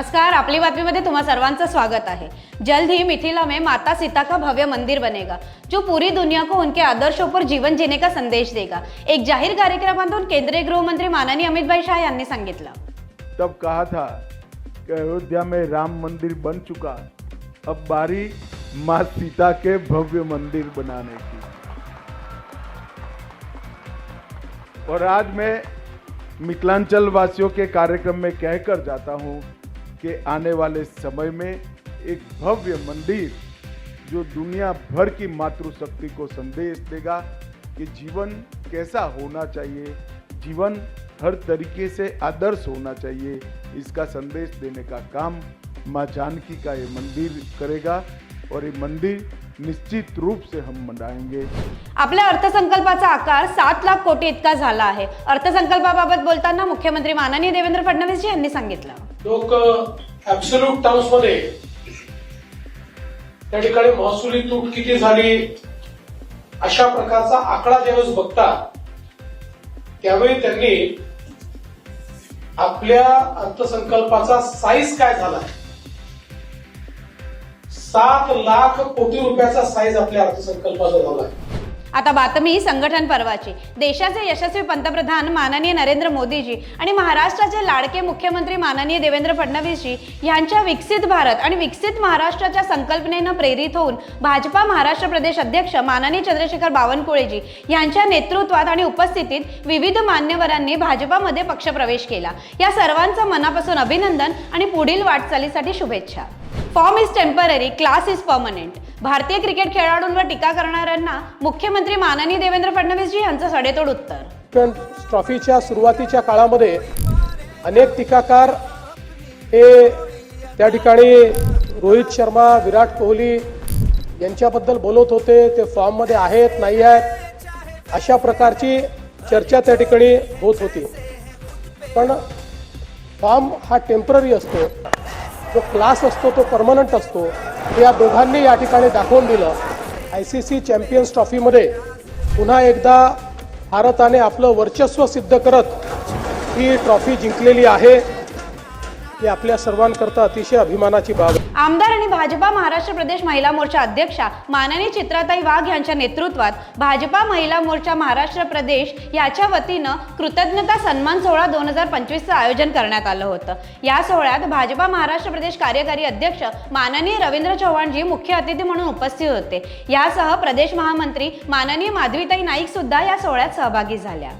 नमस्कार आपली बातमीमध्ये तुम्हा सर्वांचं स्वागत है जल्द ही मिथिला में माता सीता का भव्य मंदिर बनेगा जो पूरी दुनिया को उनके आदर्शों पर जीवन जीने का संदेश देगा. एक जाहीर कार्यक्रमातून केंद्रीय गृहमंत्री माननीय अमित भाई शाह यांनी सांगितलं. तब कहा था कि अयोध्या में राम मंदिर बन चुका. अब बारी माँ सीता के भव्य मंदिर बनाने की। और आज मैं मिथिलांचल वासियों के कार्यक्रम में कहकर जाता हूँ कि आने वाले समय में एक भव्य मंदिर जो दुनिया भर की मातृशक्ति को संदेश देगा कि जीवन कैसा होना चाहिए, जीवन हर तरीके से आदर्श होना चाहिए, इसका संदेश देने का काम माँ जानकी का ये मंदिर करेगा। और ये मंदिर निश्चित रूप से हम मनाएंगे आपल्या अर्थसंकल्पाचा आकार सात लाख कोटी इतका झाला आहे. अर्थसंकल्पाबाबत बोलताना मुख्यमंत्री माननीय देवेंद्र फडणवीस यांनी सांगितलं. लोक ऍब्सोल्यूट टर्म्समध्ये त्या ठिकाणी महसुली तूट किती झाली अशा प्रकारचा आकडा ज्यावेळेस बघतात त्यावेळी त्यांनी आपल्या अर्थसंकल्पाचा साईज काय झाला? सात लाख कोटी रुपयाचा साईज आपल्या अर्थसंकल्पाचा झाला आहे आता बातमी संघटन पर्वाची. देशाचे यशस्वी पंतप्रधान माननीय नरेंद्र मोदीजी आणि महाराष्ट्राचे लाडके मुख्यमंत्री माननीय देवेंद्र फडणवीसजी यांच्या विकसित भारत आणि विकसित महाराष्ट्राच्या संकल्पनेनं प्रेरित होऊन भाजपा महाराष्ट्र प्रदेश अध्यक्ष माननीय चंद्रशेखर बावनकुळेजी यांच्या नेतृत्वात आणि उपस्थितीत विविध मान्यवरांनी भाजपामध्ये पक्षप्रवेश केला. या सर्वांचं मनापासून अभिनंदन आणि पुढील वाटचालीसाठी शुभेच्छा. Form is temporary class is permanent. भारतीय क्रिकेट खेळाडूंवर टीका करणाऱ्यांना मुख्यमंत्री माननीय देवेंद्र फडणवीसजी यांचं सडेतोड उत्तर. ट्रॉफीच्या सुरुवातीच्या काळामध्ये अनेक टीकाकार हे त्या ठिकाणी रोहित शर्मा विराट कोहली यांच्याबद्दल बोलत होते. ते फॉर्ममध्ये आहेत नाही आहेत अशा प्रकारची चर्चा त्या ठिकाणी होत होती. पण फॉर्म हा टेंपररी असतो. जो क्लास असतो तो परमनंट असतो या दोघांनी या ठिकाणी दाखवून दिलं. आय सी सी चॅम्पियन्स ट्रॉफीमध्ये पुन्हा एकदा भारताने आपलं वर्चस्व सिद्ध करत ही ट्रॉफी जिंकलेली आहे. ही आपल्या सर्वांकरता अतिशय अभिमानाची बाब आहे. आमदार आणि भाजपा महाराष्ट्र प्रदेश महिला मोर्चा अध्यक्षा माननीय चित्राताई वाघ यांच्या नेतृत्वात भाजपा महिला मोर्चा महाराष्ट्र प्रदेश याच्या वतीनं कृतज्ञता सन्मान सोहळा दोन हजार पंचवीसचं आयोजन करण्यात आलं होतं. या सोहळ्यात भाजपा महाराष्ट्र प्रदेश कार्यकारी अध्यक्ष माननीय रवींद्र चव्हाणजी मुख्य अतिथी म्हणून उपस्थित होते. यासह प्रदेश महामंत्री माननीय माधवीताई नाईक सुद्धा या सोहळ्यात सहभागी झाल्या.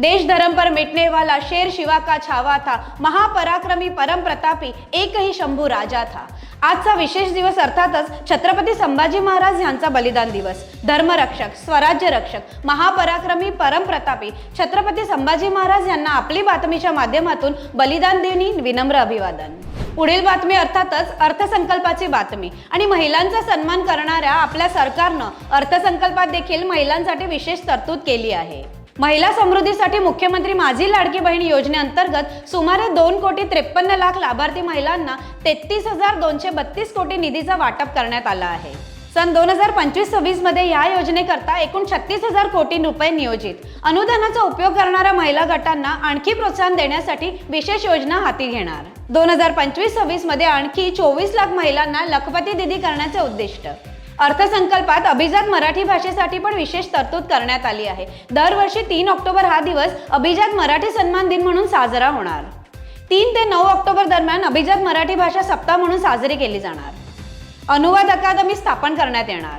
देश धर्म पर मिटने वाला शेर शिवा का छावा था। महापराक्रमी परम प्रतापी एक ही शंभू राजा था। आजचा विशेष दिवस अर्थातच छत्रपती संभाजी महाराज यांचा बलिदान दिवस। धर्मरक्षक स्वराज्य रक्षक महापराक्रमी परम प्रतापी छत्रपती संभाजी महाराज यांना आपली बातमीच्या माध्यमातून बलिदान देणी विनम्र अभिवादन. पुढील बातमी अर्थातच अर्थसंकल्पाची बातमी आणि महिलांचा सन्मान करणाऱ्या आपल्या सरकारनं अर्थसंकल्पात देखील महिलांसाठी विशेष तरतूद केली आहे. महिला समृद्धीसाठी मुख्यमंत्री माझी लाडकी बहीण योजनेअंतर्गत सुमारे दोन कोटी त्रेपन्न लाख लाभार्थी महिलांना तेहतीस हजार दोनशे बत्तीस कोटी निधीचा वाटप करण्यात आला आहे. सन दोन हजार पंचवीस सव्वीसमध्ये या योजनेकरता एकूण छत्तीस हजार कोटी रुपये नियोजित. अनुदानाचा उपयोग करणाऱ्या महिला गटांना आणखी प्रोत्साहन देण्यासाठी विशेष योजना हाती घेणार. दोन हजार पंचवीस सव्वीसमध्ये आणखी चोवीस लाख महिलांना लखपती दिदी करण्याचे उद्दिष्ट. अर्थसंकल्पात अभिजात मराठी भाषेसाठी पण विशेष तरतूद करण्यात आली आहे. दरवर्षी तीन ऑक्टोबर हा दिवस अभिजात मराठी सन्मान दिन म्हणून साजरा होणार. तीन ते नऊ ऑक्टोबर दरम्यान अभिजात मराठी भाषा सप्ताह म्हणून साजरी केली जाणार. अनुवाद अकादमी स्थापन करण्यात येणार.